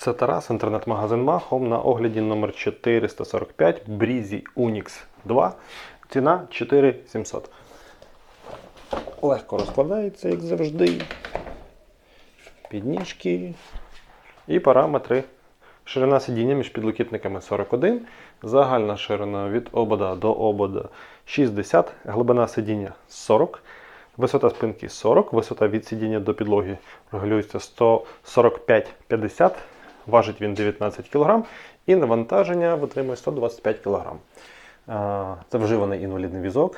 Це Тарас, інтернет-магазин Махом на огляді номер 445 Breezy Unix 2. Ціна 4700. Легко розкладається, як завжди. Підніжки і параметри. Ширина сидіння між підлокітниками 41, загальна ширина від обода до обода 60, глибина сидіння 40, висота спинки 40, висота від сидіння до підлоги регулюється 145-50, важить він 19 кг і навантаження витримує 125 кг. Це вживаний інвалідний візок.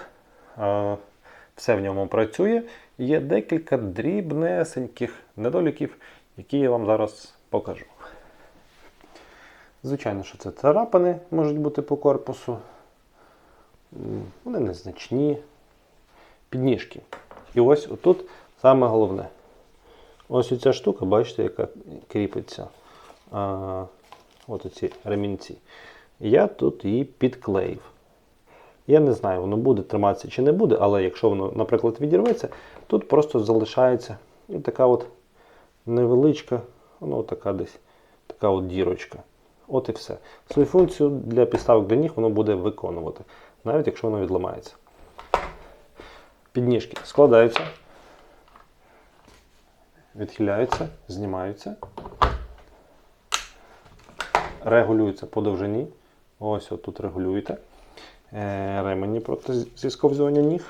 Все в ньому працює. Є декілька дрібнесеньких недоліків, які я вам зараз покажу. Звичайно, що це царапини можуть бути по корпусу. Вони незначні. Підніжки. І ось отут саме головне. Ось ця штука, бачите, яка кріпиться. А, от оці ремінці. Я тут її підклеїв. Я не знаю, воно буде триматися чи не буде, але якщо воно, наприклад, відірветься, тут просто залишається і така от невеличка, ну така десь така от дірочка. От і все. Свою функцію для підставок для ніг воно буде виконувати, навіть якщо воно відламається. Підніжки складаються, відхиляються, знімаються, регулюються по довжині. Ось отут регулюєте. Е, Ремені проти зісковзування ніг.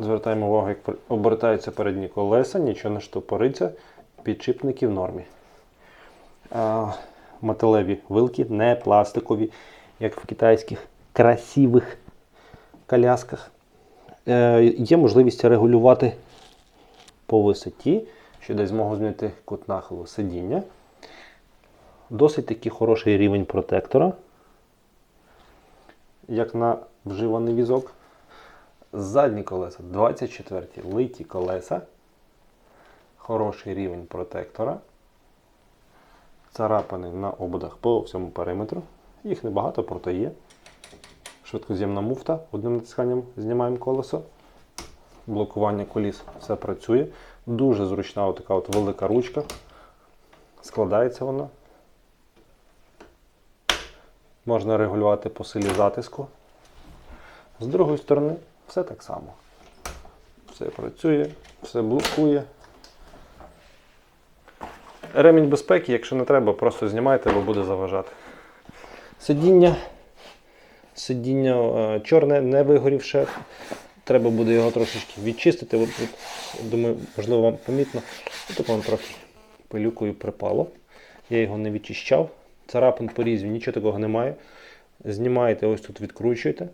Звертаємо увагу, як обертаються передні колеса, нічого не штопориться, підшипники в нормі. Металеві вилки, не пластикові, як в китайських красивих колясках. Е, є можливість регулювати по висоті, що дасть змогу змінити кут нахилу сидіння. Досить такий хороший рівень протектора, як на вживаний візок. Задні колеса 24 литі колеса. Хороший рівень протектора. Царапини на ободах по всьому периметру. Їх небагато, проте є. Швидкоз'ємна муфта. Одним натисканням знімаємо колесо. Блокування коліс все працює. Дуже зручна така от велика ручка. Складається вона. Можна регулювати по силі затиску. З другої сторони все так само. Все працює, все блокує. Ремінь безпеки, якщо не треба, просто знімайте, бо буде заважати. Сидіння. Сидіння е, чорне, не вигорівше. Треба буде його трошечки відчистити. От, от, думаю, можливо, вам помітно. Тут воно трохи пилюкою припало. Я його не відчищав. Царапин порізів, нічого такого немає. Знімаєте, ось тут відкручуєте.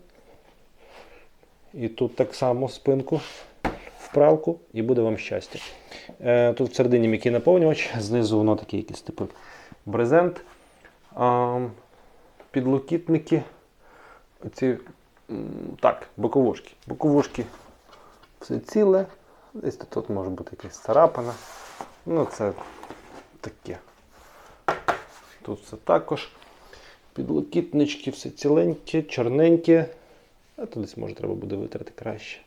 І тут так само спинку вправку, і буде вам щастя. Е, тут всередині м'який наповнювач, знизу воно такий якийсь типу брезент. Підлокітники. Оці, так, боковушки. Боковушки все ціле. Десь тут може бути якась царапина. Ну, це таке. Тут все також. Підлокітнички, все ціленьке, чорненьке. А то десь може треба буде витрати краще.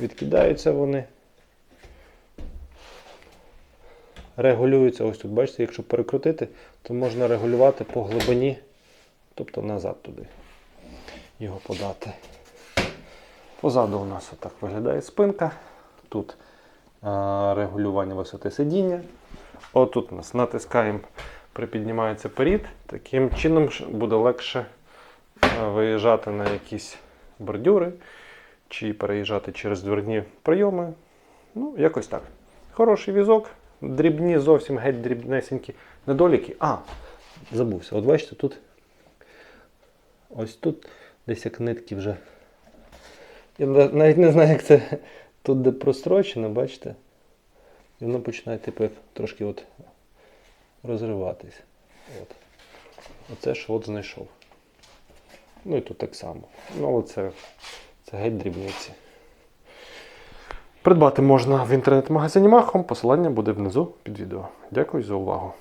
Відкидаються вони. Регулюються, ось тут, бачите, якщо перекрутити, то можна регулювати по глибині, тобто назад туди його подати. Позаду у нас отак виглядає спинка. Тут регулювання висоти сидіння. Отут у нас натискаємо, припіднімається перід. Таким чином буде легше виїжджати на якісь бордюри чи переїжджати через дверні прийоми. Ну, якось так. Хороший візок, дрібні, зовсім геть дрібнесенькі недоліки. А, забувся. От бачите, тут ось тут десь як нитки вже. Я навіть не знаю, як це тут де прострочено, бачите? Воно починає тепер трошки от розриватись. От. Оце ж от знайшов. Ну і тут так само. Ну, але це, це геть дрібниці. Придбати можна в інтернет-магазині Махом. Посилання буде внизу під відео. Дякую за увагу.